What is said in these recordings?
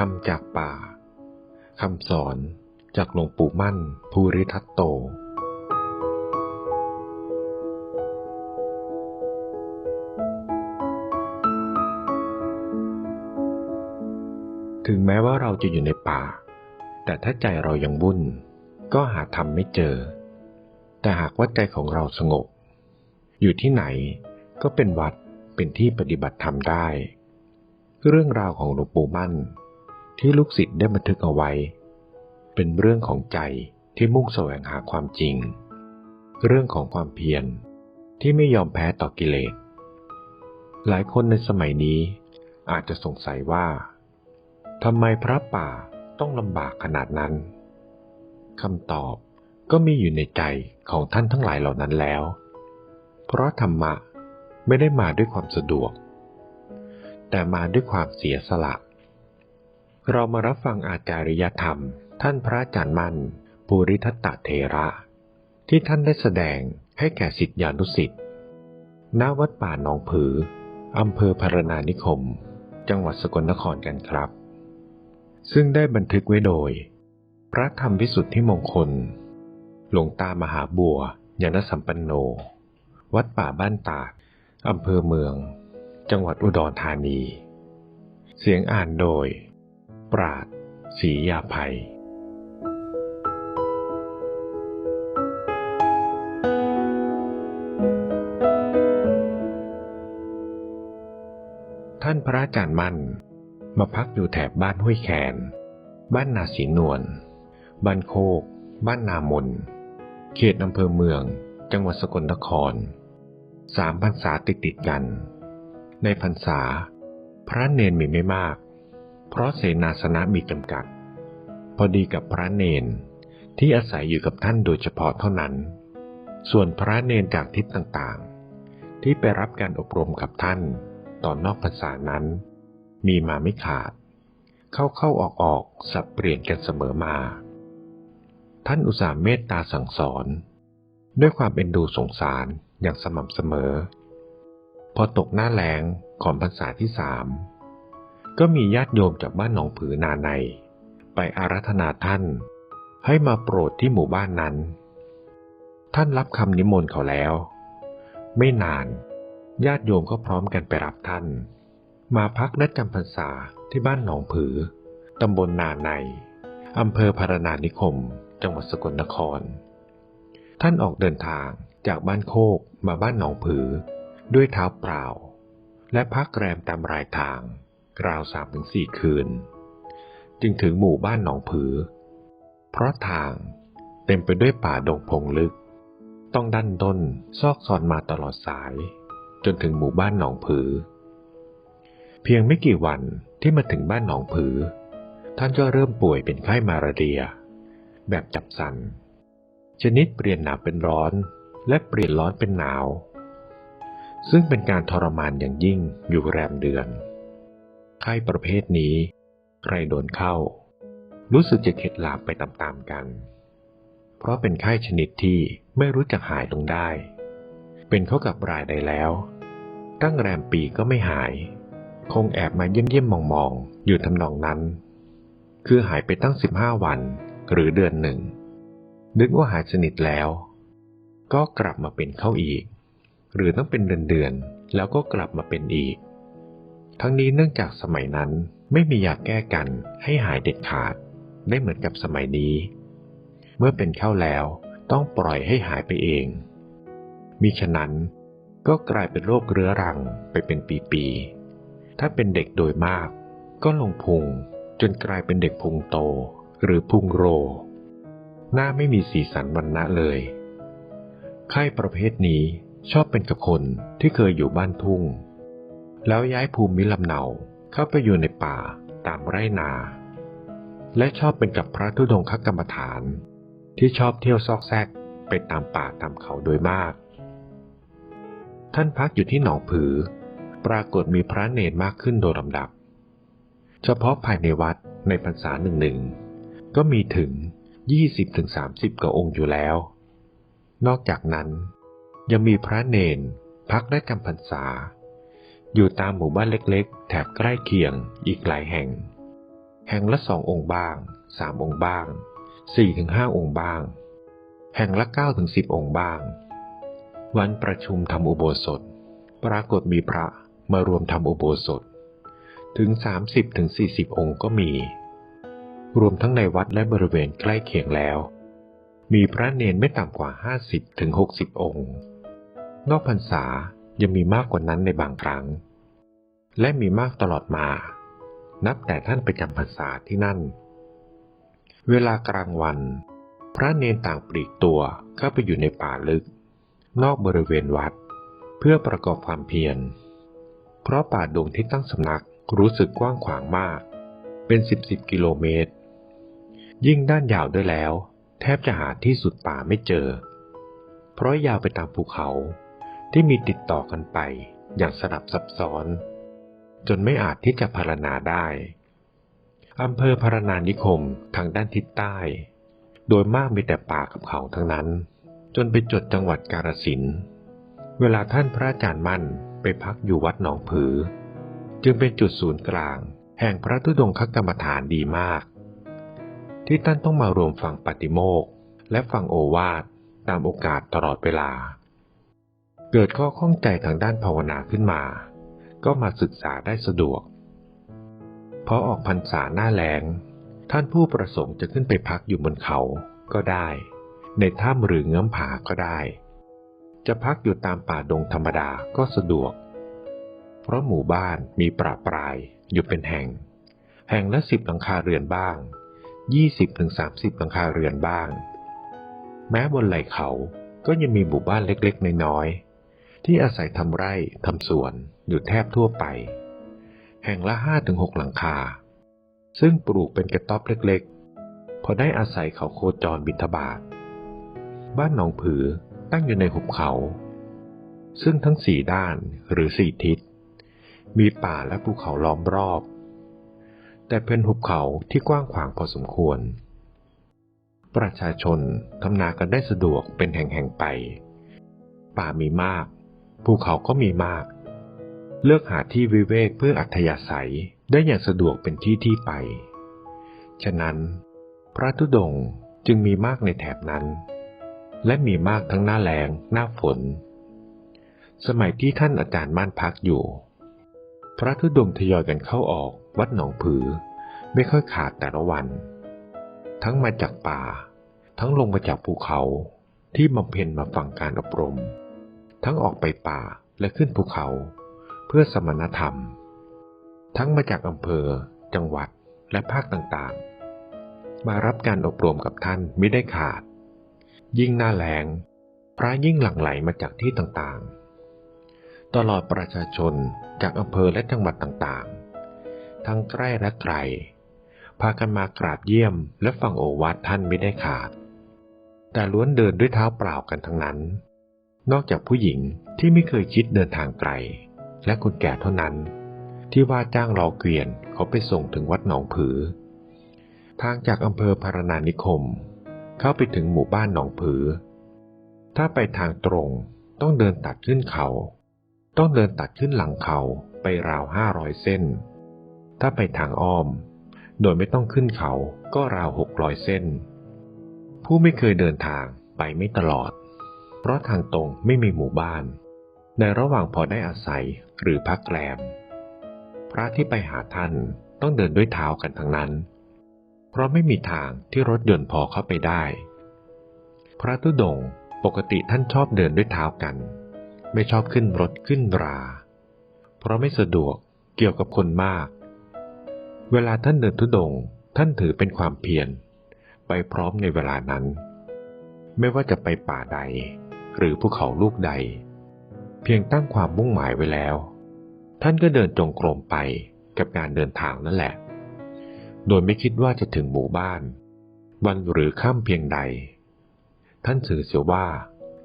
ทำจากป่า คำสอนจากหลวงปู่มั่นภูริทัตโต ถึงแม้ว่าเราจะอยู่ในป่า แต่ถ้าใจเรายังวุ่น ก็หาทำไม่เจอ แต่หากว่าใจของเราสงบ อยู่ที่ไหนก็เป็นวัดเป็นที่ปฏิบัติธรรมได้ เรื่องราวของหลวงปู่มั่น ที่ลูกศิษย์ได้บันทึกเอาไว้ เป็นเรื่องของใจที่มุ่งแสวงหาความจริง เรื่องของความเพียรที่ไม่ยอมแพ้ต่อกิเลส หลายคนในสมัยนี้อาจจะสงสัยว่าทำไมพระป่าต้องลำบากขนาดนั้นคำตอบก็มีอยู่ในใจของท่านทั้งหลายเหล่านั้นแล้ว เพราะธรรมะไม่ได้มาด้วยความสะดวก แต่มาด้วยความเสียสละ เรามารับฟังอาจาริยธรรม ท่านพระอาจารย์มั่นภูริทัตตเทระ ที่ท่านได้แสดงให้แก่สิทธิานุสิทธิ์ณวัดป่าหนองผืออำเภอพารณานิคม จังหวัดสกลนครกันครับ ซึ่งได้บันทึกไว้โดย พระธรรมวิสุทธิมงคล หลวงตามหาบัวยานสัมปันโน วัดป่าบ้านตาดอำเภอเมือง จังหวัดอุดรธานี เสียงอ่านโดย ปราดศรียาภัยท่านพระอาจารย์มั่น มาพักอยู่แถบบ้านห้วยแคนบ้านนาสีนวล บ้านโคก บ้านนามน เขตอำเภอเมือง จังหวัดสกลนคร สามพรรษาติดติดกัน ในพรรษา พระเนนมีไม่มาก เพราะเสนาสนะมีจำกัด พอดีกับพระเนนที่อาศัยอยู่กับท่านโดยเฉพาะเท่านั้น ส่วนพระเนนจากทิศต่างๆ ที่ไปรับการอบรมกับท่านตอนนอกพรรษานั้น มีมาไม่ขาด เข้าเข้าออกออกสับเปลี่ยนกันเสมอมา ท่านอุตส่าห์เมตตาสั่งสอน ด้วยความเป็นดูสงสารอย่างสม่ำเสมอ พอตกหน้าแล้งของพรรษาที่สาม ก็มีญาติโยมจากบ้านหนองผือนาใน ไปอารัธนาท่าน ให้มาโปรดที่หมู่บ้านนั้น ท่านรับคำนิมนต์เขาแล้ว ไม่นาน ญาติโยมก็พร้อมกันไปรับท่าน มาพักและจำพรรษาที่บ้านหนองผือตำบลนาในอำเภอพารณานิคม จังหวัดสกลนคร ท่านออกเดินทางจากบ้านโคกมาบ้านหนองผือ ด้วยเท้าเปล่า และพักแรมตามรายทาง ราวสามถึงสี่คืน จึงถึงหมู่บ้านหนองผือ เพราะทางเต็มไปด้วยป่าดงพงลึก ต้องดันด้นซอกซอนมาตลอดสาย จนถึงหมู่บ้านหนองผือ เพียงไม่กี่วันที่มาถึงบ้านหนองผือ ท่านก็เริ่มป่วยเป็นไข้มาลาเรีย แบบจับสัน ชนิดเปลี่ยนหนาวเป็นร้อน และเปลี่ยนร้อนเป็นหนาว ซึ่งเป็นการทรมานอย่างยิ่งอยู่แรมเดือน ไข้ประเภทนี้ ใครโดนเข้า รู้สึกจะเข็ดหลาบไปตามๆกัน เพราะเป็นไข้ชนิดที่ไม่รู้จักหายลงได้ เป็นเข้ากับรายใดแล้ว ตั้งแรมปีก็ไม่หาย คงแอบมาเยี่ยมๆมองๆ อยู่ทำนองนั้น คือหายไปตั้งสิบห้าวันหรือเดือนหนึ่ง นึกว่าหายสนิทแล้ว ก็กลับมาเป็นเข้าอีก หรือต้องเป็นเดือนๆแล้วก็กลับมาเป็นอีก ทั้งนี้เนื่องจากสมัยนั้นไม่มียาแก้กันให้หายเด็ดขาด ได้เหมือนกับสมัยนี้ เมื่อเป็นเข้าแล้วต้องปล่อยให้หายไปเอง มิฉะนั้นก็กลายเป็นโรคเรื้อรังไปเป็นปีๆ ถ้าเป็นเด็กโดยมาก ก็ลงพุงจนกลายเป็นเด็กพุงโตหรือพุงโร หน้าไม่มีสีสันวันณะเลย ไข้ประเภทนี้ชอบเป็นกับคนที่เคยอยู่บ้านทุ่ง แล้วย้ายภูมิลำเนาเข้าไปอยู่ในป่าตามไร่นา และชอบเป็นกับพระธุดงคกรรมฐาน ที่ชอบเที่ยวซอกแซกไปตามป่าตามเขาโดยมาก ท่านพักอยู่ที่หนองผือ ปรากฏมีพระเนรมากขึ้นโดยลำดับ เฉพาะภายในวัดในพรรษาหนึ่งหนึ่งก็มีถึง 20-30กว่าองค์อยู่แล้ว นอกจากนั้นยังมีพระเนนพักได้จำพรรษา อยู่ตามหมู่บ้านเล็กๆ แถบใกล้เคียงอีกหลายแห่ง แห่งละสององค์บ้างสามองค์บ้างสี่ถึงห้าองค์บ้าง แห่งละเก้าถึงสิบองค์บ้าง วันประชุมทำอุโบสถ ปรากฏมีพระมารวมทำอุโบสถ ถึงสามสิบถึงสี่สิบองค์ก็มี รวมทั้งในวัดและบริเวณใกล้เคียงแล้ว มีพระเนนไม่ต่ำกว่าห้าสิบถึงหกสิบองค์ นอกพรรษา ยังมีมากกว่านั้นในบางครั้ง และมีมากตลอดมา นับแต่ท่านไปจำพรรษาที่นั่น เวลากลางวัน พระเนนต่างปลีกตัวเข้าไปอยู่ในป่าลึก นอกบริเวณวัด เพื่อประกอบความเพียร เพราะป่าดงที่ตั้งสำนักรู้สึกกว้างขวางมาก เป็นสิบสิบกิโลเมตร ยิ่งด้านยาวด้วยแล้ว แทบจะหาที่สุดป่าไม่เจอ เพราะยาวไปตามภูเขา ที่มีติดต่อกันไปอย่างสลับซับซ้อน จนไม่อาจที่จะพารณาได้อำเภอพารณานิคมทางด้านทิศใต้ โดยมากมีแต่ป่ากับเขาทั้งนั้น จนไปจดจังหวัดกาฬสินเวลาท่านพระอาจารย์มั่นไปพักอยู่วัดหนองผือ จึงเป็นจุดศูนย์กลาง แห่งพระธุดงคกรรมฐานดีมาก ที่ท่านต้องมารวมฟังปฏิโมกและฟังโอวาทตามโอกาสตลอดเวลา เกิดข้อข้องใจทางด้านภาวนาขึ้นมา ก็มาศึกษาได้สะดวก พอออกพรรษาหน้าแล้งท่านผู้ประสงค์จะขึ้นไปพักอยู่บนเขาก็ได้ ในถ้ำหรือเงื้อมผาก็ได้ จะพักอยู่ตามป่าดงธรรมดาก็สะดวก เพราะหมู่บ้านมีปราปรายอยู่เป็นแห่ง แห่งละสิบหลังคาเรือนบ้างยี่สิบถึงสามสิบหลังคาเรือนบ้าง แม้บนไหล่เขาก็ยังมีหมู่บ้านเล็กๆ น้อยๆ ที่อาศัยทำไร่ทำสวนอยู่แทบทั่วไป แห่งละห้าถึงหกหลังคา ซึ่งปลูกเป็นกระต๊อบเล็กๆ พอได้อาศัยเขาโคจรบิณฑบาตบ้านหนองผือตั้งอยู่ในหุบเขา ซึ่งทั้งสี่ด้านหรือสี่ทิศ มีป่าและภูเขาล้อมรอบ แต่เป็นหุบเขาที่กว้างขวางพอสมควร ประชาชนทำนากันได้สะดวกเป็นแห่งๆไป ป่ามีมาก ภูเขาก็มีมาก เลือกหาที่วิเวกเพื่ออัธยาศัยได้อย่างสะดวกเป็นที่ที่ไป ฉะนั้น พระธุดงจึงมีมากในแถบนั้น และมีมากทั้งหน้าแล้งหน้าฝน สมัยที่ท่านอาจารย์มั่นพักอยู่ พระธุดงทยอยกันเข้าออกวัดหนองผือ ไม่ค่อยขาดแต่ละวัน ทั้งมาจากป่า ทั้งลงมาจากภูเขาที่บำเพ็ญมาฟังการอบรม ทั้งออกไปป่าและขึ้นภูเขา เพื่อสมณธรรม ทั้งมาจากอำเภอ จังหวัดและภาคต่างๆ มารับการอบรมกับท่านไม่ได้ขาด ยิ่งหน้าแรงพระยิ่งหลั่งไหลมาจากที่ต่างๆ ตลอดประชาชนจากอำเภอและจังหวัดต่างๆ ทั้งใกล้และไกล พากันมากราบเยี่ยมและฟังโอวาทท่านไม่ได้ขาด แต่ล้วนเดินด้วยเท้าเปล่ากันทั้งนั้น นอกจากผู้หญิงที่ไม่เคยคิดเดินทางไกล และคนแก่เท่านั้น ที่ว่าจ้างรอเกวียนเขาไปส่งถึงวัดหนองผือ ทางจากอำเภอพารณานิคม เข้าไปถึงหมู่บ้านหนองผือ ถ้าไปทางตรงต้องเดินตัดขึ้นเขา ต้องเดินตัดขึ้นหลังเขาไปราวห้าร้อยเส้น ถ้าไปทางอ้อม โดยไม่ต้องขึ้นเขาก็ราวหกร้อยเส้น ผู้ไม่เคยเดินทางไปไม่ตลอด เพราะทางตรงไม่มีหมู่บ้าน ในระหว่างพอได้อาศัยหรือพักแรม พระที่ไปหาท่านต้องเดินด้วยเท้ากันทั้งนั้น เพราะไม่มีทางที่รถยนต์พอเข้าไปได้ พระธุดงปกติท่านชอบเดินด้วยเท้ากัน ไม่ชอบขึ้นรถขึ้นรา เพราะไม่สะดวกเกี่ยวกับคนมาก เวลาท่านเดินธุดงท่านถือเป็นความเพียรไปพร้อมในเวลานั้น ไม่ว่าจะไปป่าใด หรือภูเขาลูกใด เพียงตั้งความมุ่งหมายไว้แล้ว ท่านก็เดินจงกรมไปกับการเดินทางนั่นแหละ โดยไม่คิดว่าจะถึงหมู่บ้าน วันหรือค่ำเพียงใด ท่านสื่อเสียว่า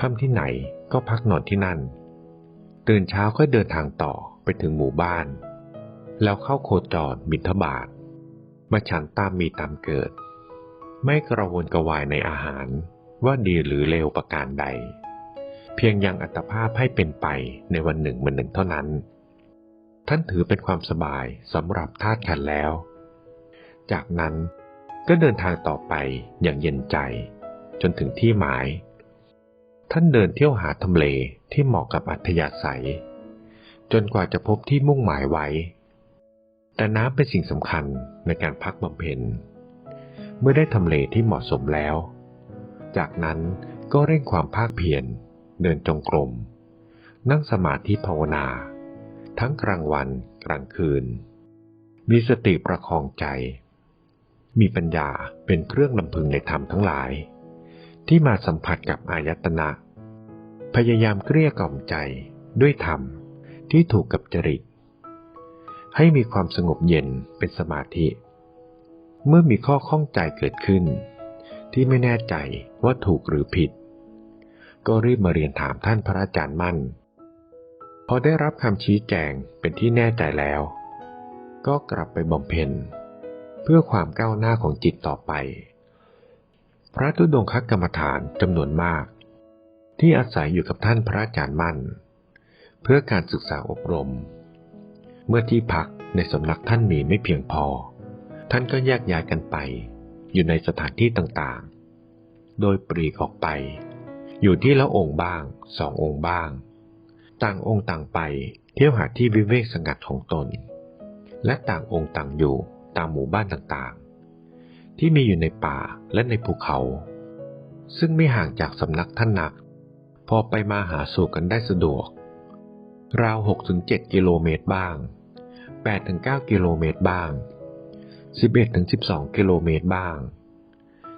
ค่ำที่ไหนก็พักนอนที่นั่น ตื่นเช้าก็เดินทางต่อไปถึงหมู่บ้าน แล้วเข้าโคจรบิณฑบาตมาฉันตามมีตามเกิด ไม่กระวนกระวายในอาหารว่าดีหรือเลวประการใด เพียงยังอัตภาพให้เป็นไปในวันหนึ่งวันหนึ่งเท่านั้น ท่านถือเป็นความสบายสำหรับธาตุขันแล้ว จากนั้นก็เดินทางต่อไปอย่างเย็นใจ จนถึงที่หมาย ท่านเดินเที่ยวหาทำเลที่เหมาะกับอัธยาศัย จนกว่าจะพบที่มุ่งหมายไว้ แต่น้ำเป็นสิ่งสำคัญในการพักบำเพ็ญ เมื่อได้ทำเลที่เหมาะสมแล้ว จากนั้นก็เร่งความภาคเพียร เดินจงกรม นั่งสมาธิภาวนา ทั้งกลางวันกลางคืน มีสติประคองใจ มีปัญญาเป็นเครื่องลำพึงในธรรมทั้งหลาย ที่มาสัมผัสกับอายตนะ พยายามเกลี้ยกล่อมใจด้วยธรรมที่ถูกกับจริต ให้มีความสงบเย็นเป็นสมาธิ เมื่อมีข้อข้องใจเกิดขึ้น ที่ไม่แน่ใจว่าถูกหรือผิด ก็รีบมาเรียนถามท่านพระอาจารย์มั่น พอได้รับคำชี้แจงเป็นที่แน่ใจแล้ว ก็กลับไปบำเพ็ญ เพื่อความก้าวหน้าของจิตต่อไป พระธุดงคกรรมฐานจำนวนมาก ที่อาศัยอยู่กับท่านพระอาจารย์มั่น เพื่อการศึกษาอบรม เมื่อที่พักในสำนักท่านมีไม่เพียงพอ ท่านก็แยกย้ายกันไป อยู่ในสถานที่ต่างๆ โดยปรีกออกไป อยู่ที่ละองค์บ้างสององค์บ้าง ต่างองค์ต่างไปเที่ยวหาที่วิเวกสงัดของตน และต่างองค์ต่างอยู่ตามหมู่บ้านต่างๆ ที่มีอยู่ในป่าและในภูเขา ซึ่งไม่ห่างจากสำนักท่านนัก พอไปมาหาสู่กันได้สะดวก ราว 6-7 กิโลเมตรบ้าง 8-9 กิโลเมตรบ้าง 11-12 กิโลเมตรบ้าง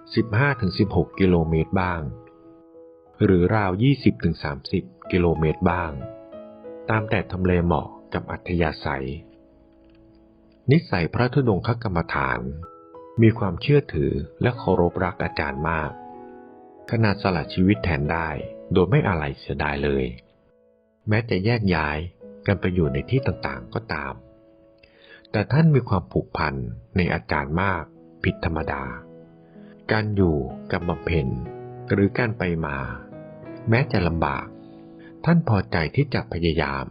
15-16 กิโลเมตรบ้าง หรือราว 20-30 กิโลเมตรบ้าง ตามแต่ทำเลเหมาะกับอัธยาศัย นิสัยพระธุดงคกรรมฐาน มีความเชื่อถือและเคารพรักอาจารย์มาก ขนาดสละชีวิตแทนได้โดยไม่อะไรเสียดายเลย แม้จะแยกย้ายกันไปอยู่ในที่ต่างๆก็ตาม แต่ท่านมีความผูกพันในอาจารย์มากผิดธรรมดา การอยู่กับบำเพ็ญ หรือการไปมา แม้จะลำบาก ท่านพอใจที่จะพยายาม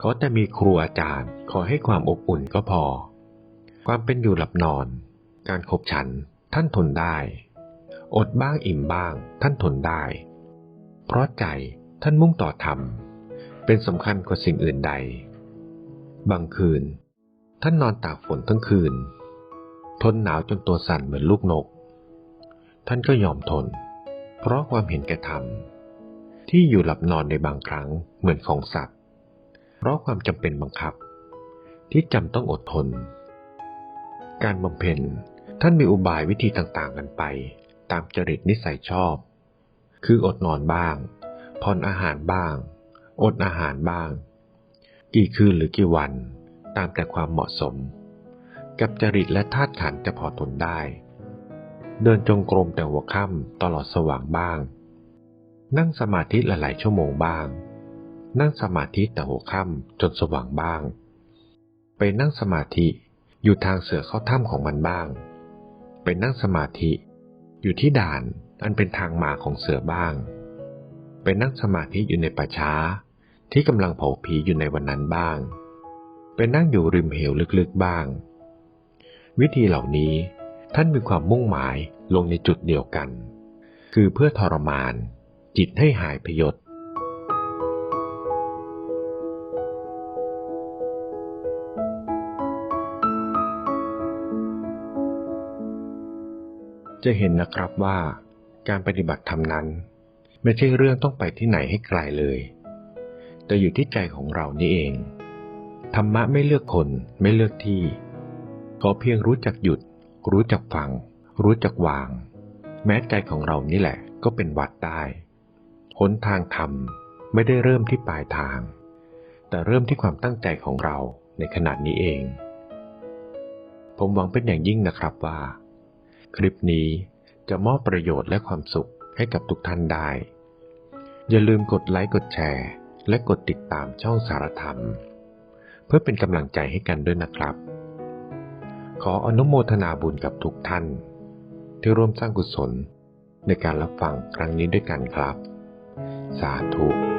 ขอแต่มีครูอาจารย์ขอให้ความอบอุ่นก็พอ ความเป็นอยู่หลับนอน การขบฉันท่านทนได้ อดบ้างอิ่มบ้าง ท่านทนได้ เพราะใจท่านมุ่งต่อธรรม เป็นสำคัญกว่าสิ่งอื่นใด บางคืน ท่านนอนตากฝนทั้งคืน ทนหนาวจนตัวสั่นเหมือนลูกนก ท่านก็ยอมทน เพราะความเห็นแก่ธรรมที่อยู่หลับนอนในบางครั้งเหมือนของสัตว์ เพราะความจำเป็นบังคับ ที่จำต้องอดทน การบำเพ็ญท่านมีอุบายวิธีต่างๆกันไป ตามจริตนิสัยชอบ คืออดนอนบ้างผ่อนอาหารบ้าง อดอาหารบ้าง กี่คืนหรือกี่วัน ตามแต่ความเหมาะสม กับจริตและธาตุขันจะพอทนได้ เดินจงกรมแต่หัวค่ำตลอดสว่างบ้าง นั่งสมาธิหลายๆชั่วโมงบ้าง นั่งสมาธิแต่หัวค่ำจนสว่างบ้าง ไปนั่งสมาธิอยู่ทางเสือเข้าถ้ำของมันบ้าง ไปนั่งสมาธิ อยู่ที่ด่านอันเป็นทางมาของเสือบ้าง ไปนั่งสมาธิอยู่ในป่าช้า ที่กำลังเผาผีอยู่ในวันนั้นบ้าง ไปนั่งอยู่ริมเหวลึกๆบ้าง วิธีเหล่านี้ ท่านมีความมุ่งหมายลงในจุดเดียวกัน คือเพื่อทรมาน จิตให้หายพยศจะเห็นนะครับว่าการปฏิบัติธรรมนั้น ไม่ใช่เรื่องต้องไปที่ไหนให้ไกลเลย แต่อยู่ที่ใจของเรานี่เอง ธรรมะไม่เลือกคนไม่เลือกที่ ขอเพียงรู้จักหยุด รู้จักฟัง รู้จักวาง แม้ใจของเรานี่แหละก็เป็นวัดได้หนทางธรรมไม่ได้เริ่มที่ปลายทาง แต่เริ่มที่ความตั้งใจของเราในขณะนี้เอง ผมหวังเป็นอย่างยิ่งนะครับว่า คลิปนี้จะมอบประโยชน์และความสุขให้กับทุกท่านได้ อย่าลืมกดไลค์กดแชร์ และกดติดตามช่องสารธรรม เพื่อเป็นกำลังใจให้กันด้วยนะครับ ขออนุโมทนาบุญกับทุกท่าน ที่ร่วมสร้างกุศลในการรับฟังครั้งนี้ด้วยกันครับ สาธุ